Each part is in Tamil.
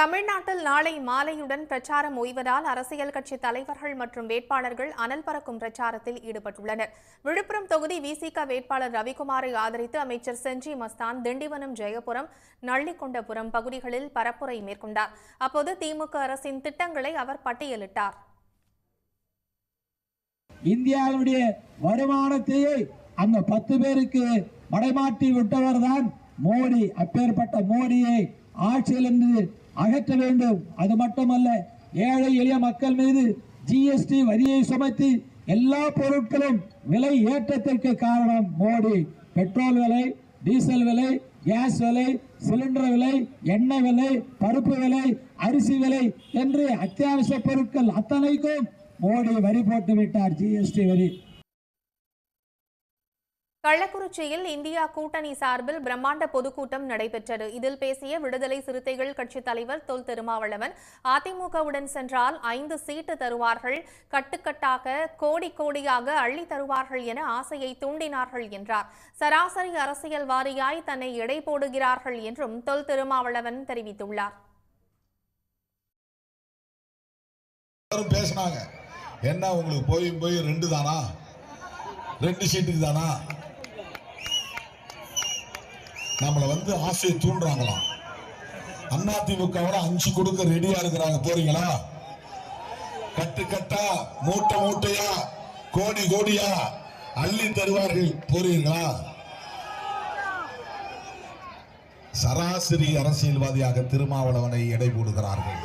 தமிழ்நாட்டில் நாளை மாலையுடன் பிரச்சாரம் ஓய்வதால் அரசியல் கட்சி தலைவர்கள் மற்றும் வேட்பாளர்கள் அனல் பறக்கும் பிரச்சாரத்தில் ஈடுபட்டுள்ளனர். விழுப்புரம் தொகுதி விசிக வேட்பாளர் ரவிக்குமாரை ஆதரித்து அமைச்சர் செஞ்சி மஸ்தான் திண்டிவனம் ஜெயபுரம் நள்ளிக்கொண்டபுரம் பகுதிகளில் பரப்புரை மேற்கொண்டார். அப்போது திமுக அரசின் திட்டங்களை அவர் பட்டியலிட்டார். இந்தியாவுடைய வருமானத்தையே அந்த பத்து பேருக்கு மடைமாட்டி விட்டவர் தான் மோடி. அப்பேற்பட்ட மோடியை ஆட்சியிலிருந்து அகற்ற வேண்டும். அது மட்டுமல்ல ஏழை எளிய மக்கள் மீது ஜிஎஸ்டி வரியை சுமத்தி எல்லா பொருட்களும் விலை ஏற்றத்திற்கு காரணம் மோடி. பெட்ரோல் விலை டீசல் விலை கேஸ் விலை சிலிண்டர் விலை எண்ணெய் விலை பருப்பு விலை அரிசி விலை என்று அத்தியாவசிய பொருட்கள் அத்தனைக்கும் மோடி வரி போட்டு விட்டார் ஜிஎஸ்டி வரி. கள்ளக்குறிச்சியில் இந்தியா கூட்டணி சார்பில் பிரம்மாண்ட பொதுக்கூட்டம் நடைபெற்றது. இதில் பேசிய விடுதலை சிறுத்தைகள் கட்சித் தலைவர் தொல் திருமாவளவன் அதிமுகவுடன் சென்றால் ஐந்து சீட்டு தருவார்கள் கட்டுக்கட்டாக கோடி கோடியாக அள்ளி தருவார்கள் என ஆசையை தூண்டினார்கள் என்றார். சராசரி அரசியல் வாரியாய் தன்னை எடை போடுகிறார்கள் என்றும் தொல் திருமாவளவன் தெரிவித்துள்ளார். பேசினாங்க. என்ன உங்களுக்கு போய் போய் ரெண்டு தானா? ரெண்டு சீட்டுக்கு தானா? நம்மளை வந்து ஆசையை தூண்டுறாங்களாம் அதிமுகவோட அஞ்சு கொடுக்க ரெடியா இருக்கிறாங்க போறீங்களா? கட்டு கட்டா மூட்டை மூட்டையா கோடி கோடியா அள்ளி தருவார்கள் போறீங்களா சராசரி அரசியல்வாதியாக திருமாவளவனை எடை போடுகிறார்கள்.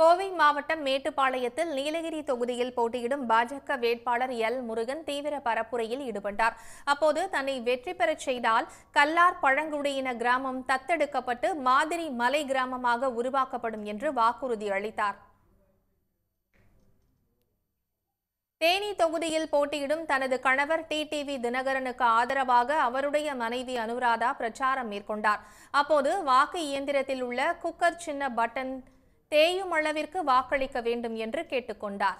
கோவை மாவட்டம் மேட்டுப்பாளையத்தில் நீலகிரி தொகுதியில் போட்டியிடும் பாஜக வேட்பாளர் எல் முருகன் தீவிர பரப்புரையில் ஈடுபட்டார். அப்போது தன்னை வெற்றி பெறச் செய்தால் கல்லார் பழங்குடியின கிராமம் தத்தெடுக்கப்பட்டு மாதிரி மலை கிராமமாக உருவாக்கப்படும் என்று வாக்குறுதி அளித்தார். தேனி தொகுதியில் போட்டியிடும் தனது கணவர் டிடிவி தினகரனுக்கு ஆதரவாக அவருடைய மனைவி அனுராதா பிரச்சாரம் மேற்கொண்டார். அப்போது வாக்கு இயந்திரத்தில் உள்ள குக்கர் சின்ன பட்டன் தேயும் அளவிற்கு வாக்களிக்க வேண்டும் என்று கேட்டுக்கொண்டார்.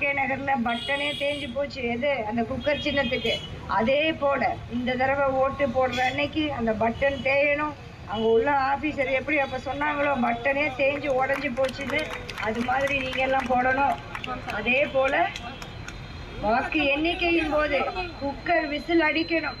நகர்ல பட்டனே தேஞ்சு போச்சு. எது? அந்த குக்கர் சின்னத்துக்கு. அதே போல இந்த தடவை ஓட்டு போடுற அன்னைக்கு அந்த பட்டன் தேயணும். அங்க உள்ள ஆபீசர் எப்படி அப்ப சொன்னாங்களோ பட்டனே தேஞ்சு உடஞ்சு போச்சுன்னு அது மாதிரி நீங்க எல்லாம் போடணும். அதே போல வாக்கு எண்ணிக்கையின் போது குக்கர் விசில் அடிக்கணும்.